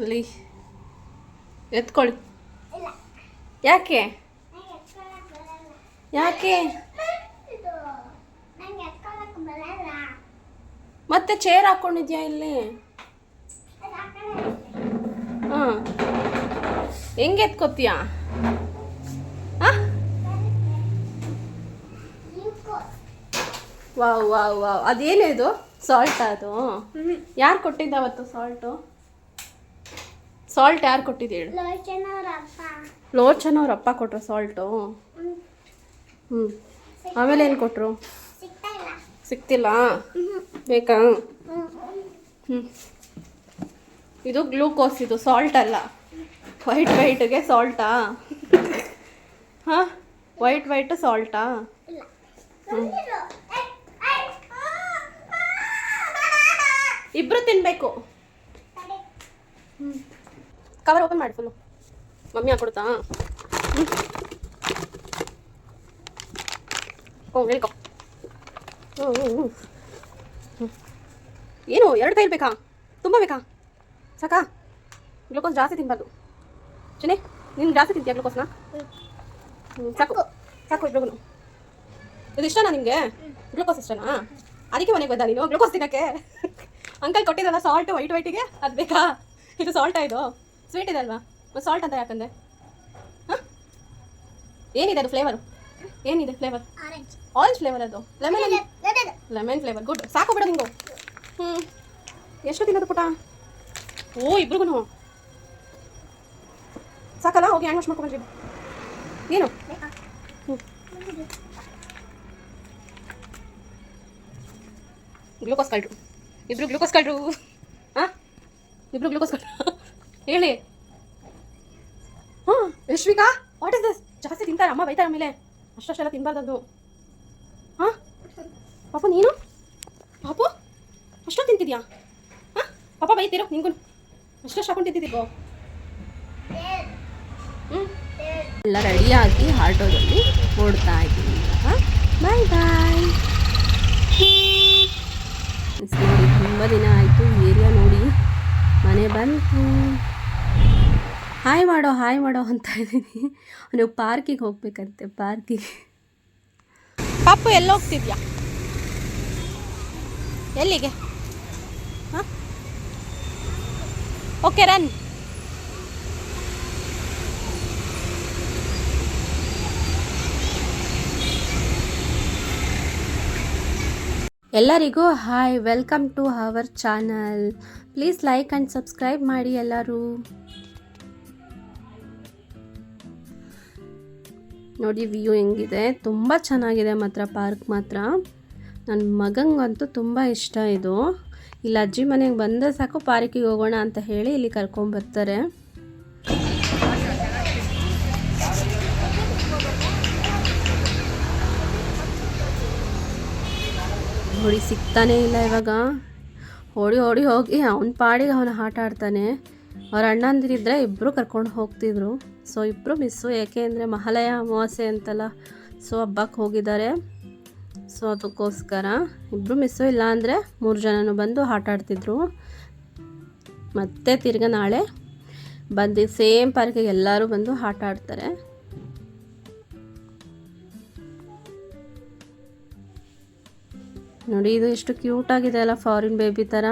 ಅಲ್ಲಿ ಎತ್ಕೊಳ್ಳಿ. ಯಾಕೆ? ಯಾಕೆ? ಮತ್ತೆ ಚೇರ್ ಹಾಕೊಂಡಿದ್ಯಾ ಇಲ್ಲಿ? ಹಾಂ. ಹೆಂಗೆ ಎತ್ಕೋತೀಯಾ? ಹಾಂ? Wow wow wow. ಅದೇನೇ ಇದು? ಸಾಲ್ಟ್ ಅದು? ಯಾರು ಕೊಟ್ಟಿದ್ದ ಅವತ್ತು ಸಾಲ್ಟು ಸಾಲ್ಟ್ ಯಾರು ಕೊಟ್ಟಿದ್ದೀಳು ಲೋಚನ ಅವ್ರ ಅಪ್ಪ ಕೊಟ್ರು ಸಾಲ್ಟು ಹ್ಞೂ ಆಮೇಲೆ ಏನು ಕೊಟ್ಟರು ಸಿಕ್ತಿಲ್ಲ ಬೇಕಾ? ಹ್ಞೂ ಇದು ಗ್ಲೂಕೋಸ್ ಇದು ಸಾಲ್ಟ್ ಅಲ್ಲ. ವೈಟ್ ವೈಟ್ಗೆ ಸಾಲ್ಟಾ ಹಾಂ? ವೈಟ್ ವೈಟ್ ಸಾಲ್ಟಾ ಇಬ್ಬರು ತಿನ್ನಬೇಕು ಹ್ಞೂ ಕವರ್ ಓಪನ್ ಮಾಡಿ ಮಮ್ಮಿ ಹ್ಞೂ ಹ್ಞೂ ಏನು, ಎರಡು ಕೈ ಬೇಕಾ? ತುಂಬ ಬೇಕಾ? ಸಾಕಾ? ಗ್ಲೂಕೋಸ್ ಜಾಸ್ತಿ ತಿನ್ಬಾರ್ದು. ಚೆನ್ನೆ, ನೀನು ಜಾಸ್ತಿ ತಿಂತೀಯ ಗ್ಲೂಕೋಸ್ನ? ಹ್ಞೂ ಸಾಕು. ಸಾಕು ಇಬ್ರಿಗೂ ಇದು ಇಷ್ಟನಾ ನಿಮಗೆ? ಗ್ಲೂಕೋಸ್ ಇಷ್ಟನಾ? ಅದಕ್ಕೆ ಮನೆಗೆ ಬಂದ ನೀನು? ಗ್ಲೂಕೋಸ್ ತಿನ್ನೋಕ್ಕೆ? ಅಂಕಲ್ ಕೊಟ್ಟಿದ್ದಲ್ಲ ಸಾಲ್ಟ್ ವೈಟ್ ವೈಟಿಗೆ ಅದು ಬೇಕಾ? ಇದು ಸಾಲ್ಟಾ ಇದು? ಸ್ವೀಟ್ ಇದೆ ಅಲ್ವಾ ಮತ್ತು ಸಾಲ್ಟ್ ಅಂತ ಯಾಕಂದೆ ಹಾಂ ಏನಿದೆ ಅದು ಫ್ಲೇವರು ಏನಿದೆ ಫ್ಲೇವರ್ ಆರೆಂಜ್ ಫ್ಲೇವರ್ ಅದು ಲೆಮನ್ ಲೆಮನ್ ಫ್ಲೇವರ್ ಗುಡ್ ಸಾಕು ಬಿಡು ನಿಂಗು ಹ್ಞೂ ಎಷ್ಟು ತಿನ್ನೋದು ಪುಟ ಓ ಇಬ್ರಿಗೂ ಸಾಕಲ್ಲ ಹೋಗಿ ಹ್ಯಾಂಡ್ ವಾಶ್ ಮಾಡ್ಕೊಂಡ್ರಿ ಏನು ಹ್ಞೂ ಗ್ಲೂಕೋಸ್ ಕಳ್ರು ಇಬ್ರು ಗ್ಲೂಕೋಸ್ ಕಳ್ರು ಹಾಂ ಇಬ್ರು ಗ್ಲೂಕೋಸ್ ಕಳ್ರು ಹೇಳಿ. ಹಾಂ ಯಶ್ವಿಕಾ ವಾಟ್ ಇಸ್ ದಿಸ್ ಜಾಸ್ತಿ ತಿಂತಾರೆ ಅಮ್ಮ ಬೈತಾರೆ ಆಮೇಲೆ ಅಷ್ಟಷ್ಟೆಲ್ಲ ತಿನ್ಬಾರ್ದು ಹಾಂ? ಪಾಪ, ನೀನು? ಪಾಪು ಅಷ್ಟೊತ್ತು ತಿಂತಿದ್ಯಾ? ಹಾಂ? ಪಾಪ ಬೈತೀರೋ ನಿಂಗೂ ಅಷ್ಟಷ್ಟು ಹಾಕೊಂಡು ತಿಂತಿದ್ದೀಗೋ ಹ್ಞೂ ಎಲ್ಲ ರೆಡಿಯಾಗಿ ಆಟೋದಲ್ಲಿ ಓಡ್ತಾ ಇದ್ದೀನಿ ಬಾಯ್ ಬಾಯ್ ನೋಡಿ, ತುಂಬ ದಿನ ಆಯಿತು. ಏರಿಯಾ ನೋಡಿ, ಮನೆ ಬಂತು. ಹಾಯ್ ಮಾಡೋ ಹಾಯ್ ಮಾಡೋ ಅಂತ ಇದ್ದೀನಿ. ನೀವು ಪಾರ್ಕಿಗೆ ಹೋಗ್ಬೇಕಂತೆ ಪಾರ್ಕಿಗೆ. ಪಾಪು ಎಲ್ಲ ಹೋಗ್ತಿದ್ಯಾ ಎಲ್ಲಿಗೆ? ಹಾಂ? ಓಕೆ ರನ್ ಎಲ್ಲರಿಗೂ hi welcome to our channel please like and subscribe ಮಾಡಿ ಎಲ್ಲರೂ. ನೋಡಿ ವ್ಯೂ ಹೆಂಗಿದೆ. ತುಂಬ ಚೆನ್ನಾಗಿದೆ ಮಾತ್ರ, ಪಾರ್ಕ್ ಮಾತ್ರ. ನನ್ನ ಮಗಂಗಂತೂ ತುಂಬ ಇಷ್ಟ ಇದು. ಇಲ್ಲಿ ಅಜ್ಜಿ ಮನೆಗೆ ಬಂದರೆ ಸಾಕು, ಪಾರ್ಕಿಗೆ ಹೋಗೋಣ ಅಂತ ಹೇಳಿ ಇಲ್ಲಿ ಕರ್ಕೊಂಬರ್ತಾರೆ ನೋಡಿ, ಸಿಗ್ತಾನೇ ಇಲ್ಲ ಇವಾಗ. ಓಡಿ ಓಡಿ ಹೋಗಿ, ಅವನ ಪಾಡಿಗೆ ಅವನು ಆಟ ಆಡ್ತಾನೆ. ಅವ್ರ ಅಣ್ಣಂದಿರಿದ್ರೆ ಇಬ್ಬರು ಕರ್ಕೊಂಡು ಹೋಗ್ತಿದ್ರು. ಸೊ ಇಬ್ಬರು ಮಿಸ್ಸು ಏಕೆ ಅಂದರೆ ಮಹಾಲಯ ಅಮಾವಾಸ್ಯೆ ಅಂತಲ್ಲ. ಸೊ ಹಬ್ಬಕ್ಕೆ ಹೋಗಿದ್ದಾರೆ. ಸೊ ಅದಕ್ಕೋಸ್ಕರ ಇಬ್ಬರು ಮಿಸ್ಸು ಇಲ್ಲ ಅಂದರೆ ಮೂರು ಜನನು ಬಂದು ಆಟ ಆಡ್ತಿದ್ರು. ಮತ್ತೆ ತಿರ್ಗ ನಾಳೆ ಬಂದು ಸೇಮ್ ಪಾರ್ಕಿಗೆ ಎಲ್ಲರೂ ಬಂದು ಆಟ ಆಡ್ತಾರೆ. ನೋಡಿ, ಇದು ಎಷ್ಟು ಕ್ಯೂಟ್ ಆಗಿದೆ ಅಲ್ಲ ಫಾರಿನ್ ಬೇಬಿ ಥರ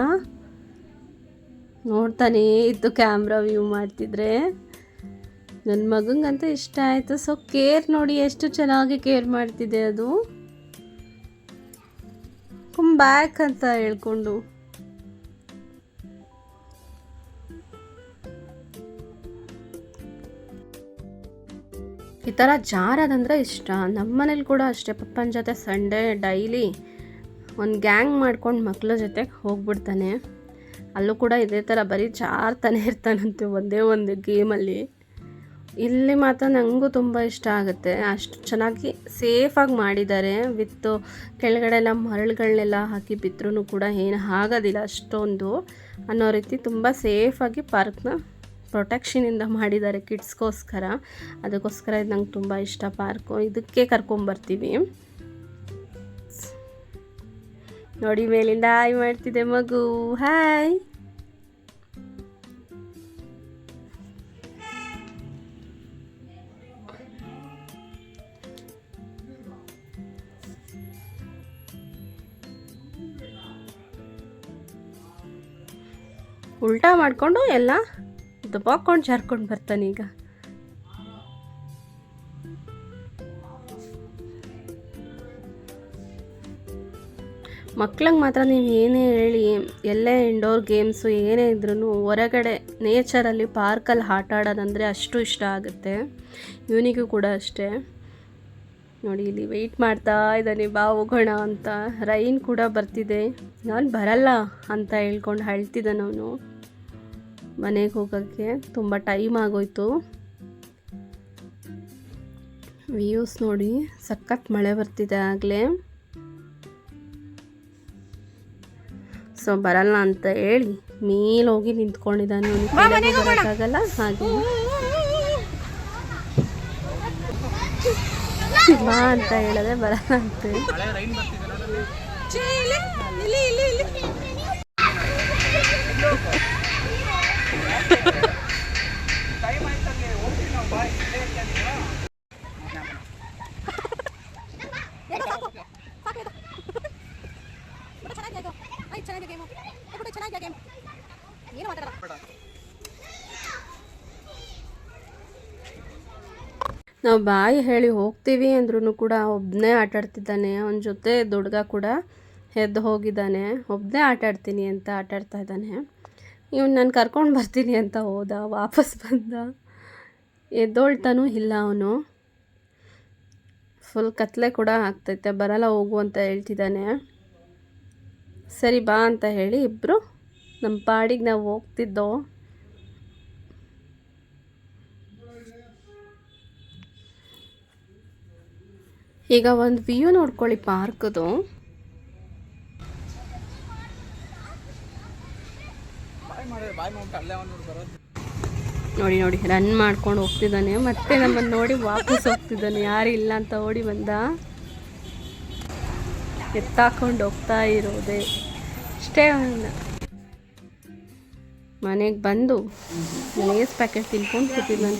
ನೋಡ್ತಾನೇ ಇತ್ತು ಕ್ಯಾಮ್ರಾ ವ್ಯೂ ಮಾಡ್ತಿದ್ರೆ. ನನ್ನ ಮಗಂಗಂತೂ ಇಷ್ಟ ಆಯಿತು. ಸೊ ಕೇರ್ ನೋಡಿ ಎಷ್ಟು ಚೆನ್ನಾಗಿ ಕೇರ್ ಮಾಡ್ತಿದೆ ಅದು. ಕಮ್ ಬ್ಯಾಕ್ ಅಂತ ಹೇಳ್ಕೊಂಡು. ಈ ಥರ ಜಾರದಂದ್ರೆ ಇಷ್ಟ. ನಮ್ಮ ಮನೇಲಿ ಕೂಡ ಅಷ್ಟೇ. ಪಪ್ಪನ ಜೊತೆ ಸಂಡೇ ಡೈಲಿ ಒಂದು ಗ್ಯಾಂಗ್ ಮಾಡ್ಕೊಂಡು ಮಕ್ಕಳ ಜೊತೆ ಹೋಗ್ಬಿಡ್ತಾನೆ. ಅಲ್ಲೂ ಕೂಡ ಇದೇ ಥರ ಬರೀ ಜಾರ್ತಾನೆ ಇರ್ತಾನಂತೆ ಒಂದೇ ಒಂದು ಗೇಮಲ್ಲಿ ಇಲ್ಲಿ ಮಾತ್ರ ನನಗೂ ತುಂಬ ಇಷ್ಟ ಆಗುತ್ತೆ. ಅಷ್ಟು ಚೆನ್ನಾಗಿ ಸೇಫಾಗಿ ಮಾಡಿದ್ದಾರೆ. ವಿತ್ ಕೆಳಗಡೆ ಎಲ್ಲ ಮರಳುಗಳನ್ನೆಲ್ಲ ಹಾಕಿ ಬಿತ್ತರೂ ಕೂಡ ಏನು ಆಗೋದಿಲ್ಲ ಅಷ್ಟೊಂದು. ಅನ್ನೋ ರೀತಿ ತುಂಬ ಸೇಫಾಗಿ ಪಾರ್ಕ್ನ ಪ್ರೊಟೆಕ್ಷನಿಂದ ಮಾಡಿದ್ದಾರೆ ಕಿಡ್ಸ್ಗೋಸ್ಕರ ಅದಕ್ಕೋಸ್ಕರ ಇದು ನಂಗೆ ತುಂಬ ಇಷ್ಟ ಪಾರ್ಕು ಇದಕ್ಕೆ ಕರ್ಕೊಂಬರ್ತೀವಿ ನೋಡಿ ಮೇಲಿಂದ ಹಾಯ್ ಮಾಡ್ತಿದೆ ಮಗು. ಹಾಯ್. ಉಲ್ಟಾ ಮಾಡಿಕೊಂಡು ಎಲ್ಲ ದಬಾಕೊಂಡು ಜಾರ್ಕೊಂಡು ಬರ್ತಾನೆ ಈಗ. ಮಕ್ಳಿಗೆ ಮಾತ್ರ ನೀವು ಏನೇ ಹೇಳಿ, ಎಲ್ಲೇ ಇಂಡೋರ್ ಗೇಮ್ಸು ಏನೇ ಇದ್ರೂ ಹೊರಗಡೆ ನೇಚರಲ್ಲಿ ಪಾರ್ಕಲ್ಲಿ ಆಟ ಆಡೋದಂದರೆ ಅಷ್ಟು ಇಷ್ಟ ಆಗುತ್ತೆ. ಇವನಿಗೂ ಕೂಡ ಅಷ್ಟೇ. ನೋಡಿ, ಇಲ್ಲಿ ವೆಯ್ಟ್ ಮಾಡ್ತಾ ಇದ್ದಾನೆ ಬಾ ಹೋಗೋಣ ಅಂತ. ರೈನ್ ಕೂಡ ಬರ್ತಿದೆ. ನಾನು ಬರಲ್ಲ ಅಂತ ಹೇಳ್ಕೊಂಡು ಹೇಳ್ತಿದ್ದಾನೆ ಅವನು. ಮನೆಗೆ ಹೋಗೋಕ್ಕೆ ತುಂಬ ಟೈಮ್ ಆಗೋಯ್ತು. ವ್ಯೂಸ್ ನೋಡಿ, ಸಖತ್ ಮಳೆ ಬರ್ತಿದೆ ಆಗಲೇ. ಸೊ ಬರಲ್ಲ ಅಂತ ಹೇಳಿ ಮೇಲೆ ಹೋಗಿ ನಿಂತ್ಕೊಂಡಿದ್ದಾನೆ ಅವನಿಗೆ ಬರೋಕ್ಕಾಗಲ್ಲ ಹಾಗೆ. ಬಾ ಅಂತ ಹೇಳಿದ್ರೆ ಬರಲ್ಲ ಅಂತ ನಾವು ಬಾಯಿ ಹೇಳಿ ಹೋಗ್ತೀವಿ ಅಂದ್ರೂ ಕೂಡ ಒಬ್ಬನೇ ಆಟಾಡ್ತಿದ್ದಾನೆ ಅವನ ಜೊತೆ ದುಡ್ಗ ಕೂಡ ಎದ್ದು ಹೋಗಿದ್ದಾನೆ. ಒಬ್ಬನೇ ಆಟಾಡ್ತೀನಿ ಅಂತ ಆಟಾಡ್ತಾ ಇದ್ದಾನೆ. ಇವನು ನಾನು ಕರ್ಕೊಂಡು ಬರ್ತೀನಿ ಅಂತ ಹೋದ, ವಾಪಸ್ ಬಂದ. ಎದ್ದೋಳ್ತಾನೂ ಇಲ್ಲ ಅವನು. ಫುಲ್ ಕತ್ಲೆ ಕೂಡ ಆಗ್ತೈತೆ. ಬರಲ್ಲ ಹೋಗು ಅಂತ ಹೇಳ್ತಿದ್ದಾನೆ. ಸರಿ ಬಾ ಅಂತ ಹೇಳಿ ಇಬ್ಬರು ನಮ್ಮ ಪಾಡಿಗೆ ನಾವು ಹೋಗ್ತಿದ್ದೋ? ಈಗ ಒಂದು ವ್ಯೂ ನೋಡ್ಕೊಳ್ಳಿ ಪಾರ್ಕ್ದು. ನೋಡಿ ನೋಡಿ ರನ್ ಮಾಡ್ಕೊಂಡು ಹೋಗ್ತಿದ್ದಾನೆ. ಮತ್ತೆ ನಮ್ಮನ್ನು ನೋಡಿ ವಾಪಸ್ ಹೋಗ್ತಿದ್ದಾನೆ. ಯಾರು ಇಲ್ಲ ಅಂತ ಓಡಿ ಬಂದ. ಎತ್ತಾಕೊಂಡು ಹೋಗ್ತಾ ಇರೋದೆ. ಅಷ್ಟೇ ಮನೆಗೆ ಬಂದು ಲೇಸ್ ಪ್ಯಾಕೆಟ್ ತಿನ್ಕೊಂಡು ಕೂತಿದ್ದಾನೆ